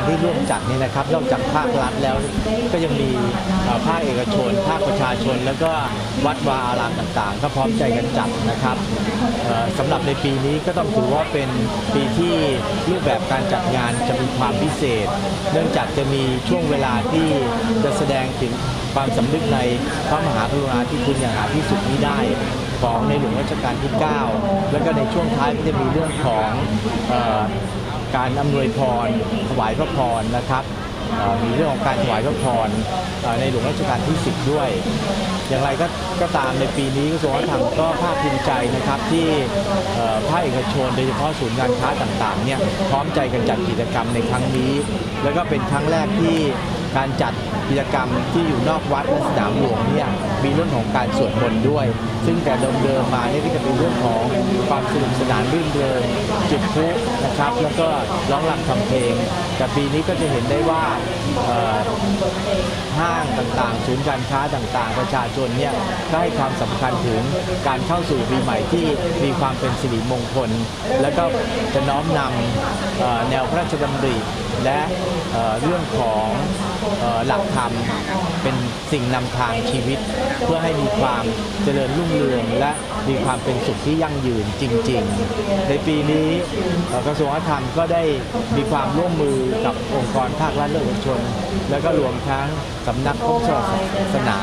านที่ร่วมจัดนี่นะครับนอกจากภาครัฐแล้วก็ยังมีภาคเอกชน ภาคประชาชน แล้วก็วัดวาอารามต่างๆ ก็พร้อมใจกันจัดนะครับสำหรับในปีนี้ก็ต้องถือว่าเป็นปีที่รูปแบบการจัดงานจะมีความพิเศษ เนื่องจากจะมีช่วงเวลาที่จะแสดงถึงความสำนึกในพระมหากรุณาธิคุณอย่างหาที่สุดมิได้ของในหลวงรัชกาลที่ 9 แล้วก็ในช่วงท้ายก็จะมีเรื่องของ การอำนวยพรถวายพระพรนะครับมีเรื่องของการถวายพระพรในหลวงรัชกาลที่ 10 ด้วย อย่างไรก็ก็ตามในปีนี้กระทรวงวัฒนธรรมก็ภาคภูมิใจนะครับที่ภาคเอกชนโดยเฉพาะศูนย์การค้าต่างๆเนี่ยพร้อมใจกันจัดกิจกรรมในครั้งนี้ แล้วก็เป็นครั้งแรกที่การจัดกิจกรรมที่อยู่นอกวัดและสนามหลวงเนี่ย มีเรื่องของการสวดมนต์ด้วย ซึ่งแต่เดิมๆมาเนี่ยก็จะเป็นเรื่องของความสนุกสนานรื่นเริงจุดพลุนะครับ แล้วก็ร้องรำทำเพลง แต่ปีนี้ก็จะเห็นได้ว่าห้างต่างๆศูนย์การค้าต่างๆ ประชาชนเนี่ยก็ให้ความสำคัญถึงการเข้าสู่ปีใหม่ที่มีความเป็นสิริมงคล แล้วก็จะน้อมนำแนวพระราชดำริและเเรื่องของออหลักธรรมเป็นสิ่งนำทางชีวิตเพื่อให้มีความเจริญรุ่งเรืองและมีความเป็นสุขที่ยั่งยืนจริง ๆ ในปีนี้กระทรวงวัฒนธรรมก็ได้มีความร่วมมือกับองค์กรภาครัฐและเอกชน แล้วก็รวมทั้งสำนักพระพุทธศาสนา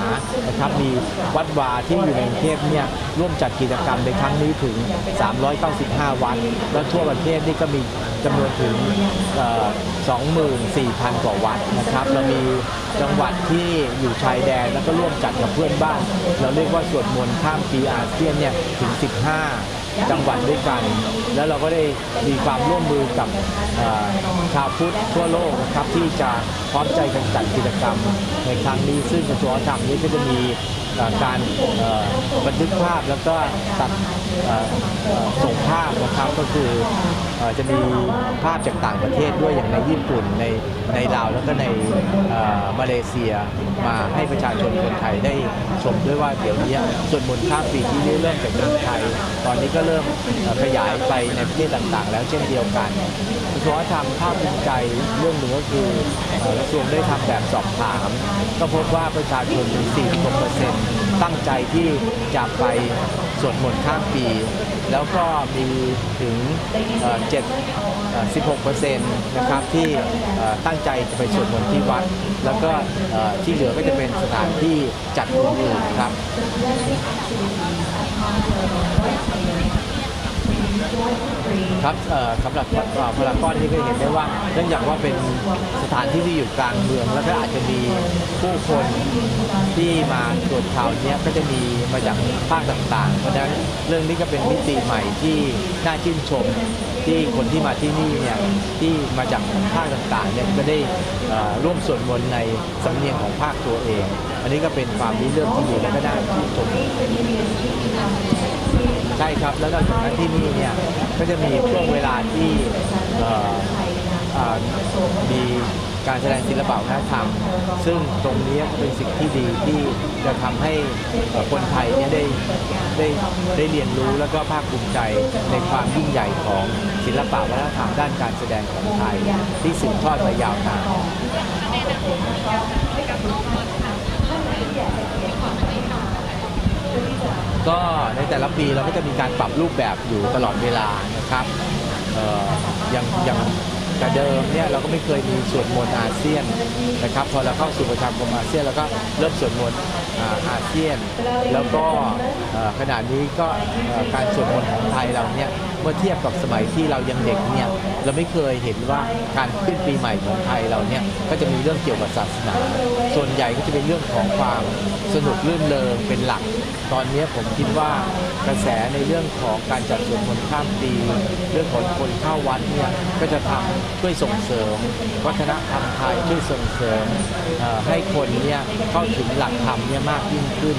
นะครับมีวัดวาที่อยู่ในกรุงเทพเนี่ยร่วมจัดกิจกรรมในครั้งนี้ถึง 395 วัด แล้วทั่วประเทศนี่ก็มีจำนวนถึง 24,000 กว่าวัดนะครับ เรามีจังหวัดที่อยู่ชายแดนแล้วก็ร่วมจัดกับเพื่อนบ้าน เราเรียกว่าสวดมนต์ข้ามปีอาเซียนเนี่ยถึง 15 จังหวัดด้วยกัน แล้วเราก็ได้มีความร่วมมือกับชาวพุทธทั่วโลกนะครับที่จะพร้อมใจกันจัดกิจกรรมในครั้งนี้ซึ่งกระทรวงธรรมนี้ก็จะมี การบันทึกภาพแล้วก็ตัดส่งภาพนะครับก็คือจะมีภาพจากต่างประเทศด้วยอย่างในญี่ปุ่นในในลาวแล้วก็ในมาเลเซียมาให้ประชาชนคนไทยได้ชมด้วยว่าเดี๋ยวนี้จนมนต์ข้ามปีที่เริ่มจากเมืองไทย ตอนนี้ก็เริ่มขยายไปในประเทศต่างๆ แล้วเช่นเดียวกัน ระทรวงธรรมภาคภูมิใจเรื่องหนึ่งก็คือเอ่อกระทรวงได้ทำแบบสอบถาม ก็พบว่าประชาชนถึง46%ตั้งใจที่จะไปสวดมนต์ข้ามปี แล้วก็มีถึงเอ่อ7เอ่อ16%นะครับที่ตั้งใจจะไปสวดมนต์ที่วัด แล้วก็ที่เหลือก็จะเป็นสถานที่จัดอื่นๆครับ ครับเอ่อสำหรับพารากอนนี่ก็เห็นได้ว่าเนื่องจากว่าเป็นสถานที่ที่อยู่กลางเมือง แล้วก็อาจจะมีผู้คนที่มาตรวจข่าวเนี้ยก็จะมีมาจากภาคต่างๆ เพราะฉะนั้นเรื่องนี้ก็เป็นมิติใหม่ที่น่าชื่นชมที่คนที่มาที่นี่เนี่ยที่มาจากภาคต่างๆเนี่ยก็ได้เอ่อร่วมสวดมนต์ในสำเนียงของภาคตัวเอง อันนี้ก็เป็นความริเริ่มที่ดีและก็น่าชื่นชม ใช่ครับ แล้วนอกจากนั้นที่นี่เนี่ยก็จะมีช่วงเวลาที่เอ่ออ่ามีการแสดงศิลปะวัฒนธรรม ซึ่งตรงนี้ก็เป็นสิ่งที่ดีที่จะทำให้เอ่อคนไทยเนี่ยได้ได้ได้เรียนรู้แล้วก็ภาคภูมิใจในความยิ่งใหญ่ของศิลปะวัฒนธรรมด้านการแสดงของไทย ที่สืบทอดมายาวนานก็ ก็ในแต่ละปีเราก็จะมีการปรับรูปแบบอยู่ตลอดเวลานะครับอย่างอย่างแต่เดิมเนี่ยเราก็ไม่เคยมีสวดมนต์อาเซียนนะครับพอเราเข้าสู่ประชาคมอาเซียนเราก็เริ่มสวดมนต์อาเซียน แล้วก็ขณะนี้ก็การสวดมนต์ของไทยเราเนี่ย มื่อเทียบกับสมัยที่เรายังเด็กเนี่ยเราไม่เคยเห็นว่าการขึ้นปีใหม่ของไทยเราเนี่ยก็จะมีเรื่องเกี่ยวกับศาสนา ส่วนใหญ่ก็จะเป็นเรื่องของความสนุกรื่นเริงเป็นหลัก ตอนนี้ผมคิดว่ากระแสในเรื่องของการจัดสวดมนต์ข้ามปีเรื่องของคนเข้าวัดเนี่ยก็จะทำช่วยส่งเสริม วัฒนธรรมไทยช่วยส่งเสริมให้คนเนี่ยเข้าถึงหลักธรรมเนี่ยมากยิ่งขึ้น